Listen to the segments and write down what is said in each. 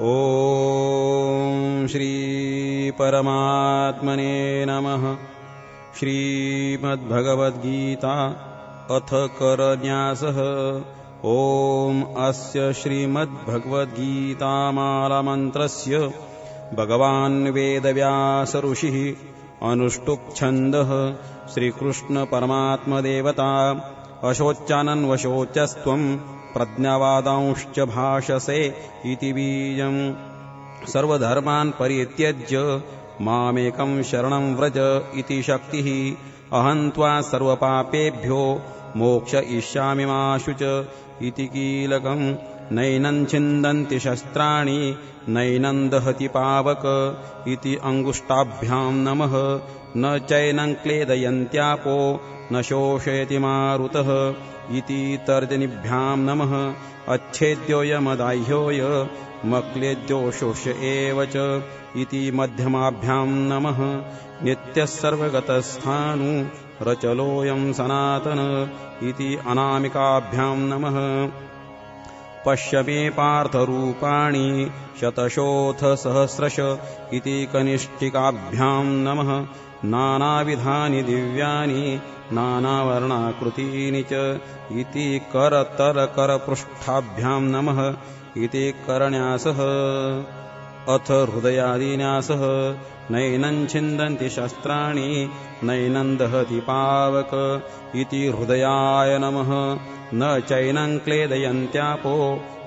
ॐ श्रीपरमात्मने नमः। श्रीमद्भगवद्गीता अथ करन्यासः। ॐ अस्य श्रीमद्भगवद्गीतामालामन्त्रस्य भगवान् वेदव्यासऋषिः अनुष्टुप्छन्दः। श्रीकृष्णपरमात्मदेवता अशोच्यानन्वशोचस्त्वम् प्रज्ञावादांश्च भाषसे इति बीजम्। सर्वधर्मान् परित्यज्य मामेकम् शरणम् व्रज इति शक्तिः। अहम् त्वा सर्वपापेभ्यो मोक्षयिष्यामि मा शुच इति कीलकम् नैनम् छिन्दन्ति शस्त्राणि नैनम् दहति पावक इति अङ्गुष्टाभ्याम् नमः। न चैनम् क्लेदयन्त्यापो न शोषयति मारुतः इति तर्जनिभ्याम् नमः। अच्छेद्योऽयमदाह्योय मक्लेद्यो शोष्य एव च इति मध्यमाभ्याम् नमः। नित्यः सर्वगतस्थाणु रचलोऽयम् सनातन इति अनामिकाभ्याम् नमः पश्य मे पार्थरूपाणि शतशोऽथ सहस्रश इति कनिष्ठिकाभ्याम् नमः। नानाविधानि दिव्यानि नानावर्णाकृतीनि च इति करतरकरपृष्ठाभ्याम् नमः। इति करण्यासः अथ हृदयादिन्यासः नैनम् छिन्दन्ति शस्त्राणि नैनम् दहति पावक इति हृदयाय नमः। न चैनम् क्लेदयन्त्यापो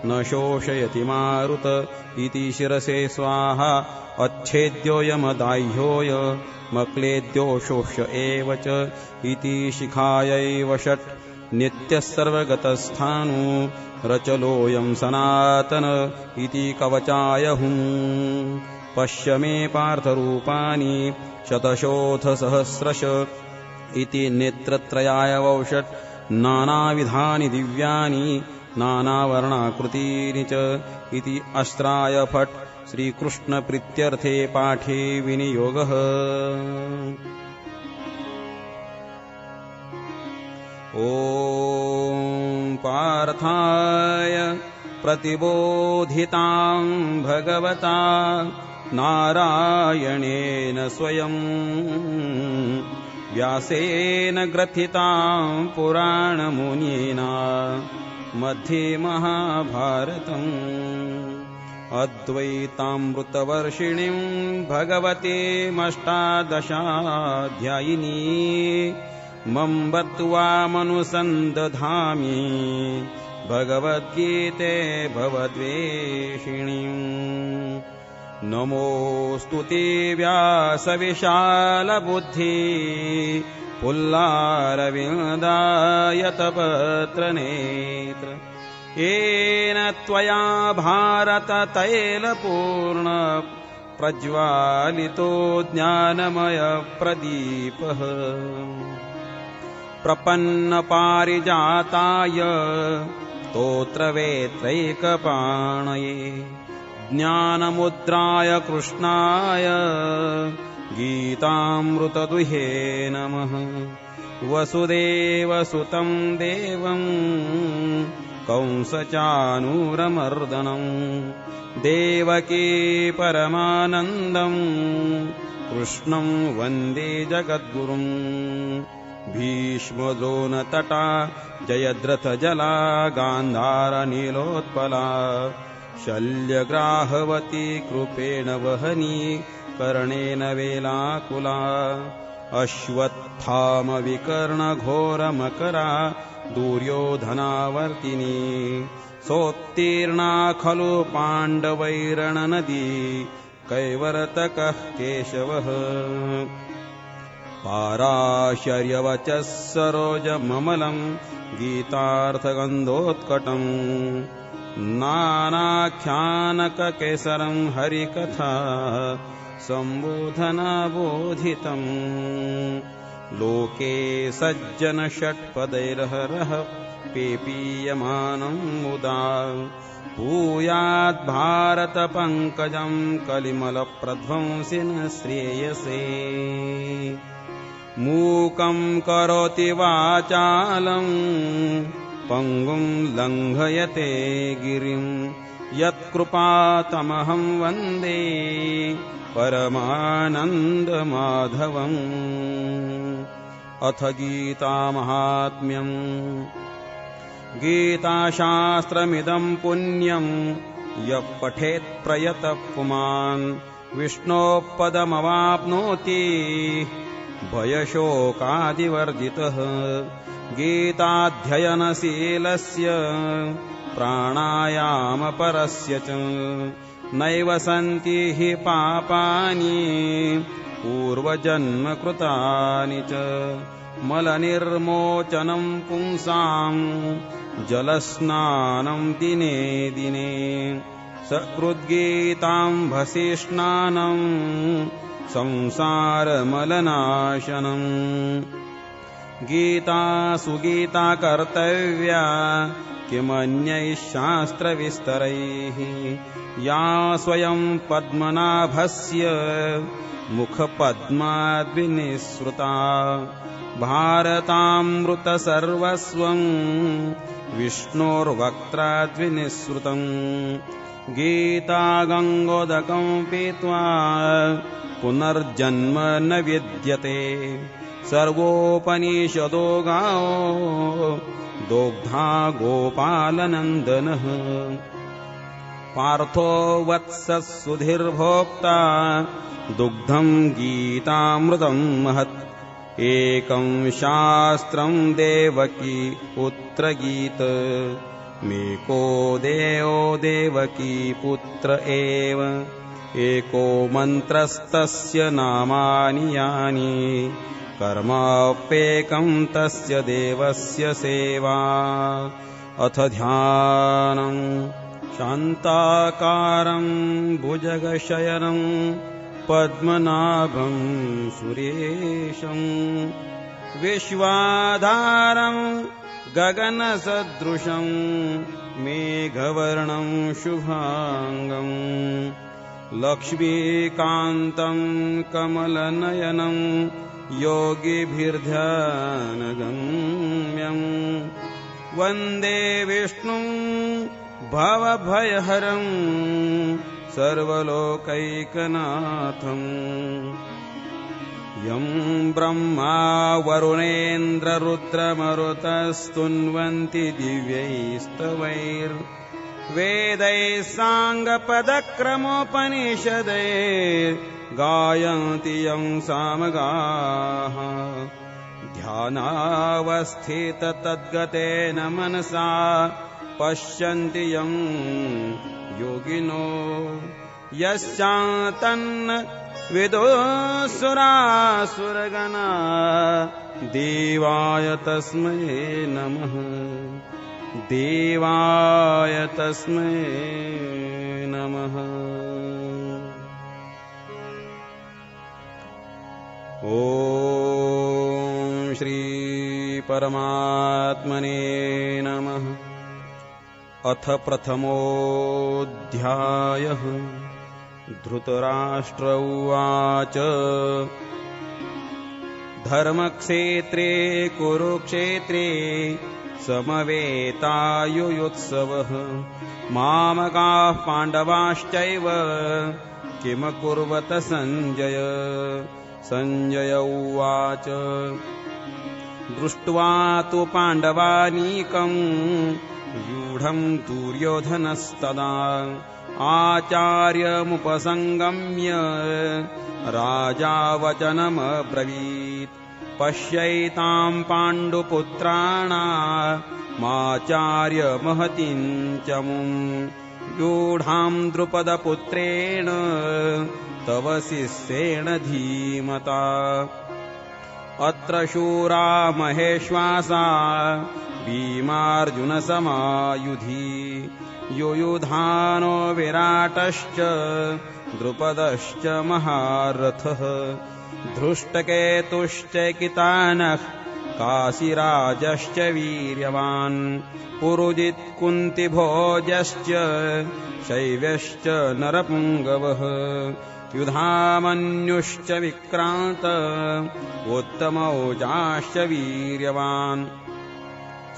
न शोषयति मारुत इति शिरसे स्वाहा। अच्छेद्योऽयमदाह्योय मक्लेद्यो शोष्य एव च इति शिखायैव षट् नित्यः सर्वगतस्थाणु रचलोऽयम् सनातन इति कवचाय हुम् पश्य मे पार्थरूपाणि शतशोऽथ सहस्रश इति नेत्रत्रयाय वौषट् नानाविधानि दिव्यानि नानावर्णाकृतीनि च इति अस्त्राय फट् श्रीकृष्णप्रीत्यर्थे पाठे विनियोगः ॐ पार्थाय प्रतिबोधिताम् भगवता नारायणेन स्वयम् व्यासेन ग्रथिताम् पुराणमुनिना मध्ये महाभारतम् अद्वैतामृतवर्षिणीम् भगवतीमष्टादशाध्यायिनी मम बत्वामनुसन्दधामि भगवद्गीते भवद्वेषिणीम् नमोऽस्तु ते व्यासविशालबुद्धि पुल्लारविन्दायतपत्रनेत्र येन त्वया भारततैलपूर्ण प्रज्वालितो ज्ञानमयप्रदीपः प्रपन्नपारिजाताय स्तोत्रवेत्रैकपाणये ज्ञानमुद्राय कृष्णाय गीतामृतदुहे नमः। वसुदेवसुतम् देवम् कंसचानूरमर्दनम् देवकी परमानन्दम् कृष्णम् वन्दे जगद्गुरुम् भीष्मद्रोणतटा जयद्रथजला गान्धारनीलोत्पला शल्यग्राहवती कृपेण वहनी कर्णेन वेलाकुला। अश्वत्थामविकर्णघोरमकरा दुर्योधनावर्तिनी। सोत्तीर्णा खलु पाण्डवैरणनदी कैवरतकः केशवः पाराशर्यवचः सरोजममलम् गीतार्थगन्धोत्कटम् नानाख्यानककेसरम् हरिकथा सम्बोधनाबोधितम् लोके सज्जनषट्पदैरहरः पेपीयमानम् मुदा भूयाद्भारतपङ्कजम् कलिमलप्रध्वंसिन श्रेयसे मूकम् करोति वाचालम् पङ्गुम् लङ्घयते गिरिम् यत्कृपातमहं वन्दे परमानन्दमाधवम्। अथ गीतामाहात्म्यम् गीताशास्त्रमिदम् पुण्यम् यः पठेत्प्रयतः पुमान्। विष्णोपदमवाप्नोति भयशोकादिवर्जितः। गीताध्ययनशीलस्य प्राणायामपरस्य च नैव सन्ति हि पापानि पूर्वजन्मकृतानि च। मलनिर्मोचनम् पुंसाम् जलस्नानम् दिने दिने। सकृद्गीताम्भसि स्नानम् संसारमलनाशनम्। गीता सुगीता कर्तव्या किमन्यैः शास्त्रविस्तरैः। या स्वयम् पद्मनाभस्य मुखपद्माद्विनिःसृता। भारतामृतसर्वस्वम् विष्णोर्वक्त्राद्विनिःसृतम् गीता गङ्गोदकम् पीत्वा पुनर्जन्म न विद्यते। सर्वोपनिषदो गावो दोग्धा गोपालनन्दनः। पार्थो वत्सः सुधिर्भोक्ता दुग्धम् गीतामृतम् महत्। एकम् शास्त्रम् देवकी पुत्रगीत मेको देवो देवकी पुत्र एव। एको मन्त्रस्तस्य नामानि यानि। कर्माप्येकम् तस्य देवस्य सेवा। अथ ध्यानम् शान्ताकारम् भुजगशयनम् पद्मनाभम् सुरेशम् विश्वाधारम् गगनसदृशम् मेघवर्णम् शुभाङ्गम् लक्ष्मीकान्तम् कमलनयनम् योगिभिर्ध्यानगम्यम् वन्दे विष्णुम् भवभयहरम् सर्वलोकैकनाथम् यम् ब्रह्मा वरुणेन्द्ररुद्रमरुतस्तुन्वन्ति दिव्यैस्तवैर् वेदैः साङ्गपदक्रमोपनिषदैर्गायन्ति यम् सामगाः। ध्यानावस्थिततद्गतेन मनसा पश्यन्ति यम् योगिनो। यश्चान्तन्न विदुःसुरासुरगणा देवाय तस्मै नमः। देवाय तस्मै नमः। ॐ श्रीपरमात्मने नमः। अथ प्रथमोऽध्यायः धृतराष्ट्र उवाच। धर्मक्षेत्रे कुरुक्षेत्रे समवेतायुयुत्सवः। मामकाः पाण्डवाश्चैव किमकुर्वत सञ्जय सञ्जय उवाच। दृष्ट्वा तु पाण्डवानीकम् व्यूढम् दुर्योधनस्तदा आचार्यमुपसङ्गम्य राजा वचनमब्रवीत् पश्यैताम् पाण्डुपुत्राणा माचार्यमहतीम् च मुम् व्यूढाम् द्रुपदपुत्रेण तव शिष्येण धीमता अत्र शूरा महेश्वासा भीमार्जुनसमायुधि। युयुधानो विराटश्च द्रुपदश्च महारथः। धृष्टकेतुश्चकितानः काशीराजश्च वीर्यवान्। पुरुजित्कुन्तिभोजश्च शैव्यश्च नरपुङ्गवः युधामन्युश्च विक्रान्त उत्तमौजाश्च वीर्यवान्।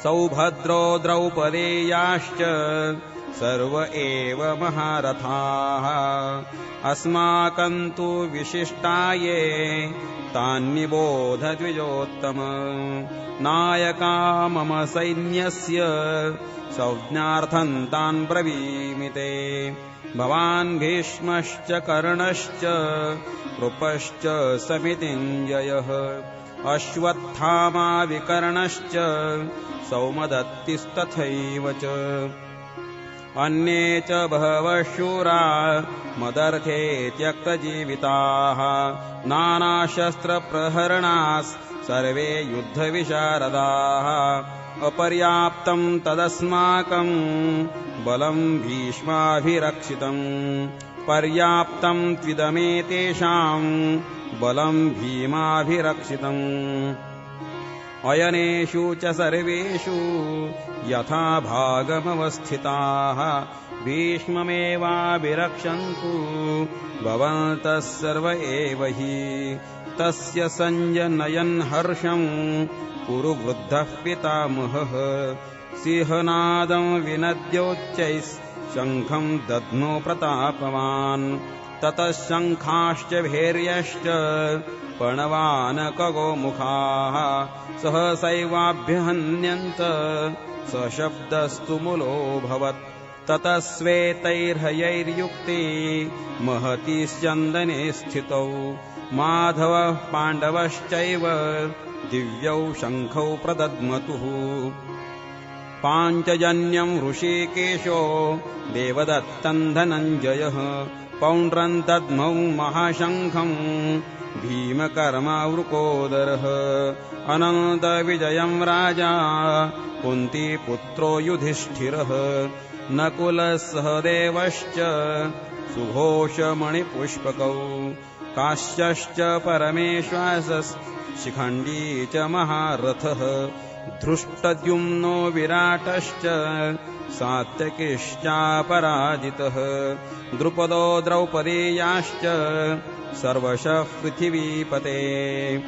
सौभद्रो द्रौपदेयाश्च सर्व एव महारथाः। अस्माकम् तु विशिष्टाये तान्निबोधद्विजोत्तम नायका मम सैन्यस्य संज्ञार्थम् तान् ब्रवीमिते। भवान् भीष्मश्च कर्णश्च कृपश्च समितिञ्जयः। अश्वत्थामाविकर्णश्च सौमदत्तिस्तथैव च अन्ये च बहवः शूरा मदर्थे त्यक्तजीविताः नानाशस्त्रप्रहरणास् सर्वे युद्धविशारदाः। अपर्याप्तम् तदस्माकम् बलम् भीष्माभिरक्षितम्। पर्याप्तम् त्विदमेतेषाम् बलम् भीमाभिरक्षितम् अयनेषु च सर्वेषु यथा भागमवस्थिताः भीष्ममेवाभिरक्षन्तु भवन्तः सर्व एव हि। तस्य सञ्जनयन् हर्षम् कुरु वृद्धः पितामहः। सिंहनादम् विनद्योच्चैः शङ्खम् दध्नो प्रतापवान् ततः शङ्खाश्च भैर्यश्च पणवानकगोमुखाः सहसैवाभ्यहन्यन्त सशब्दस्तु मुलोऽभवत् ततः श्वेतैर्हयैर्युक्ते महति स्यन्दने स्थितौ। माधवः पाण्डवश्चैव दिव्यौ शङ्खौ प्रदद्मतुः। पाञ्चजन्यम् ऋषिकेशो देवदत्तम् धनञ्जयः पौण्ड्रम् दद्मौ महाशङ्खम् भीमकर्मावृकोदरः। अनन्तविजयम् राजा कुन्तीपुत्रो युधिष्ठिरः। नकुलः सहदेवश्च सुघोषमणिपुष्पकौ। काश्यश्च परमेश्वासशिखण्डी च महारथः धृष्टद्युम्नो विराटश्च सात्यकिश्चापराजितः। द्रुपदो द्रौपदेयाश्च सर्वशः पृथिवीपते।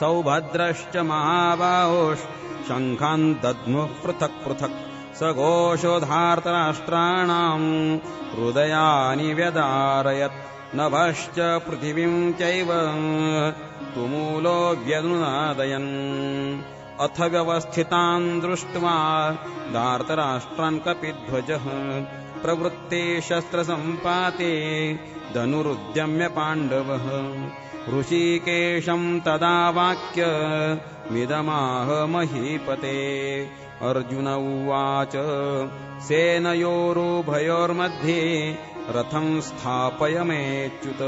सौभद्रश्च महाबाहोश् शङ्खान् दद्मुः पृथक् पृथक्। स घोषोधार्तराष्ट्राणाम् हृदयानि व्यदारयत्। नभश्च पृथिवीम् चैव तुमूलो व्यनुनादयन् अथ व्यवस्थितान् दृष्ट्वा धार्तराष्ट्रान् कपिध्वजः प्रवृत्ते शस्त्रसम्पाते धनुरुद्यम्य पाण्डवः। ऋषिकेशम् तदा वाक्य विदमाह महीपते। अर्जुन उवाच सेनयोरुभयोर्मध्ये रथम् स्थापयमेच्युत।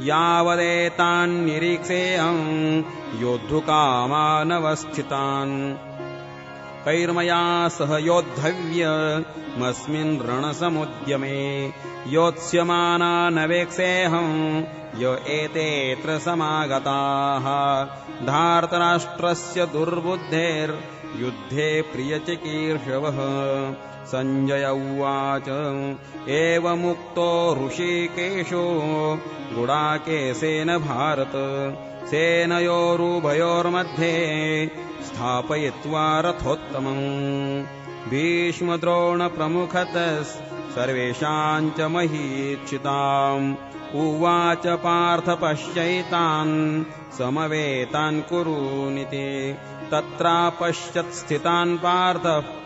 यावदेतान्निरीक्षेऽहम् योद्धुकामानवस्थितान् कैर्मया सह योद्धव्यमस्मिन् रणसमुद्यमे। योत्स्यमाना न वेक्षेऽहम् य एतेऽत्र समागताः धार्तराष्ट्रस्य दुर्बुद्धेर्युद्धे प्रियचिकीर्षवः। सञ्जय उवाच एवमुक्तो ऋषिकेशो गुडाकेशेन भारत। सेनयोरुभयोर्मध्ये स्थापयित्वा रथोत्तमम् भीष्मद्रोणप्रमुखतः सर्वेषाम् च महीक्षिताम्। उवाच पार्थ पश्यैतान् समवेतान् कुरूनिति। तत्रापश्यत् स्थितान् पार्थ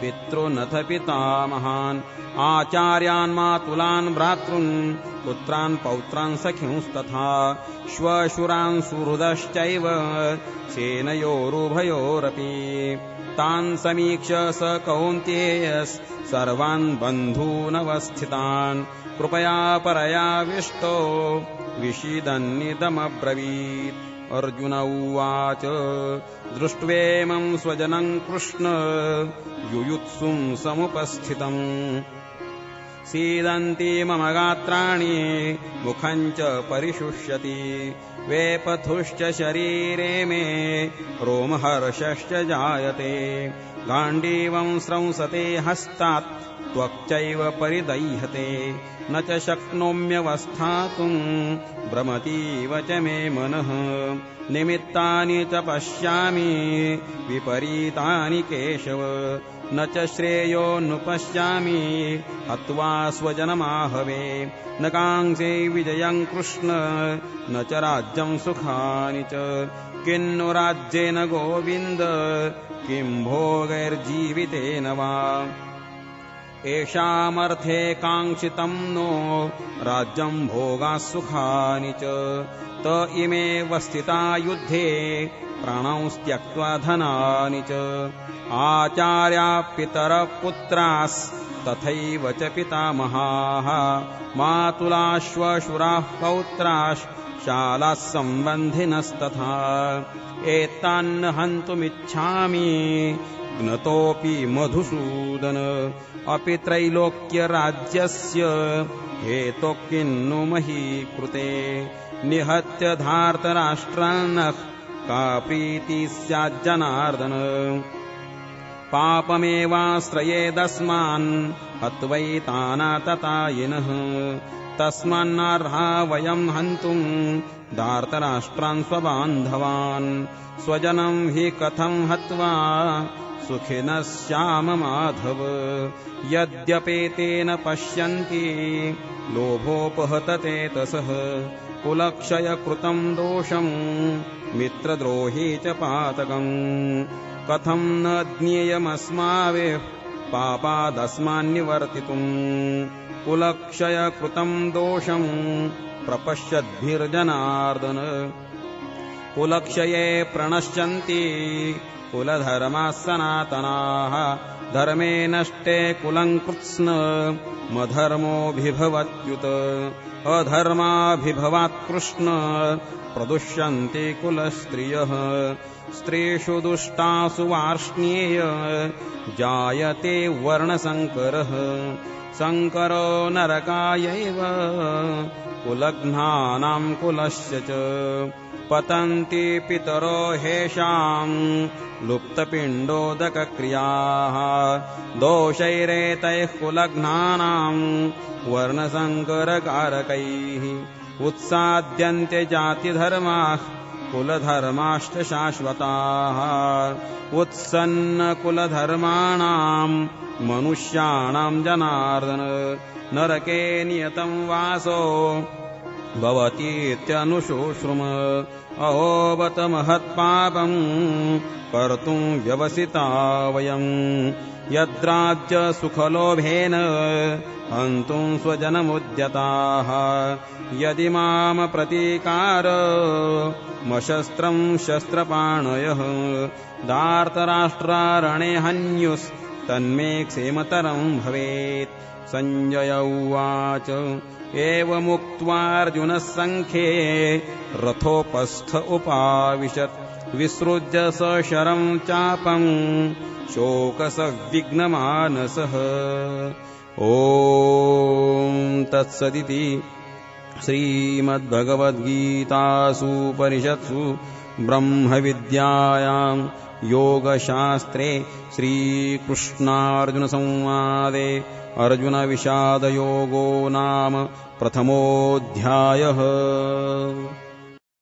पितॄनथ पितामहान् आचार्यान् मातुलान् भ्रातॄन् पुत्रान् पौत्रान् सख्युंस्तथा श्वशुरान् सुहृदश्चैव सेनयोरुभयोरपि। तान् समीक्ष स कौन्तेयस् सर्वान् बन्धूनवस्थितान्। कृपया परयाविष्टो विषीदन्निदमब्रवीत् अर्जुन उवाच दृष्ट्वेमम् स्वजनम् कृष्ण युयुत्सुम् समुपस्थितम्। सीदन्ति मम गात्राणि मुखम् च परिशुष्यति। वेपथुश्च शरीरे मे रोमहर्षश्च जायते। गाण्डीवम् स्रंसते हस्तात् त्वक्चैव परिदह्यते न च शक्नोम्यवस्थातुम्। भ्रमतीव च मे मनः। निमित्तानि च पश्यामि। विपरीतानि केशव। न च श्रेयोऽनुपश्यामि। हत्वा स्वजनमाहवे। न काङ्क्षे विजयम् कृष्ण। न च राज्यम् सुखानि च। किन्नु राज्येन गोविन्द। किम् भोगैर्जीवितेन वा येषामर्थे काङ्क्षितम् नो राज्यम् भोगाः सुखानि च। त इमे वस्थिता युद्धे प्राणंस्त्यक्त्वा धनानि च। आचार्या पितरः पुत्रास्तथैव च पितामहाः। मातुलाश्वशुराः पौत्राश् शालाः सम्बन्धिनस्तथा। एतान्न हन्तुमिच्छामि ज्ञतोऽपि मधुसूदन। अपि त्रैलोक्यराज्यस्य हेतो किन्नु मही कृते निहत्य धार्तराष्ट्रान्नः का प्रीतिः स्याज्जनार्दन पापमेवाश्रयेदस्मान् हत्वैतानाततायिनः तस्मान्नार्हा वयम् हन्तुम् धार्तराष्ट्रान् स्वबान्धवान्। स्वजनम् हि कथम् हत्वा सुखिनः श्याम माधव यद्यपेतेन पश्यन्ति लोभोपहतते तसः। कुलक्षयकृतम् दोषम् मित्रद्रोही च पातकम्। कथम् न ज्ञेयमस्माभिः पापादस्मान्निवर्तितुम्। कुलक्षयकृतम् दोषम् प्रपश्यद्भिर्जनार्दन कुलक्षये प्रणश्यन्ति कुलधर्माः सनातनाः। धर्मे नष्टे कुलम् कृत्स्न मधर्मोऽभिभवत्युत। अधर्माभिभवात् कृष्ण प्रदुष्यन्ति कुलस्त्रियः। स्त्रीषु दुष्टासु वार्ष्ण्येय जायते वर्णसङ्करः सङ्करो नरकायैव कुलघ्नानाम् कुलस्य च पतन्ति पितरो हेषाम् लुप्तपिण्डोदकक्रियाः दोषैरेतैः कुलघ्नानाम् वर्णसङ्करकारकैः उत्साद्यन्ते जातिधर्माः कुलधर्माश्च शाश्वताः उत्सन्नकुलधर्माणाम् मनुष्याणाम् जनार्दन। नरके नियतम् वासो भवतीत्यनुशोश्रुम अहोबत महत्पापम् कर्तुम् व्यवसिता वयम्। यद्राज्यसुखलोभेन हन्तुम् स्वजनमुद्यताः। यदि माम प्रतीकार मशस्त्रम् शस्त्रपाणयः। दार्तराष्ट्रारणे हन्युस्तन्मे क्षेमतरम् भवेत् सञ्जय उवाच। एवमुक्त्वार्जुनः सङ्ख्ये रथोपस्थ उपाविशत्। विसृज्य स शरम् चापम् शोकसविघ्नमानसः। ॐ तत्सदिति श्रीमद्भगवद्गीतासूपनिषत्सु ब्रह्मविद्यायाम् योगशास्त्रे श्रीकृष्णार्जुनसंवादे अर्जुनविषादयोगो नाम प्रथमोऽध्यायः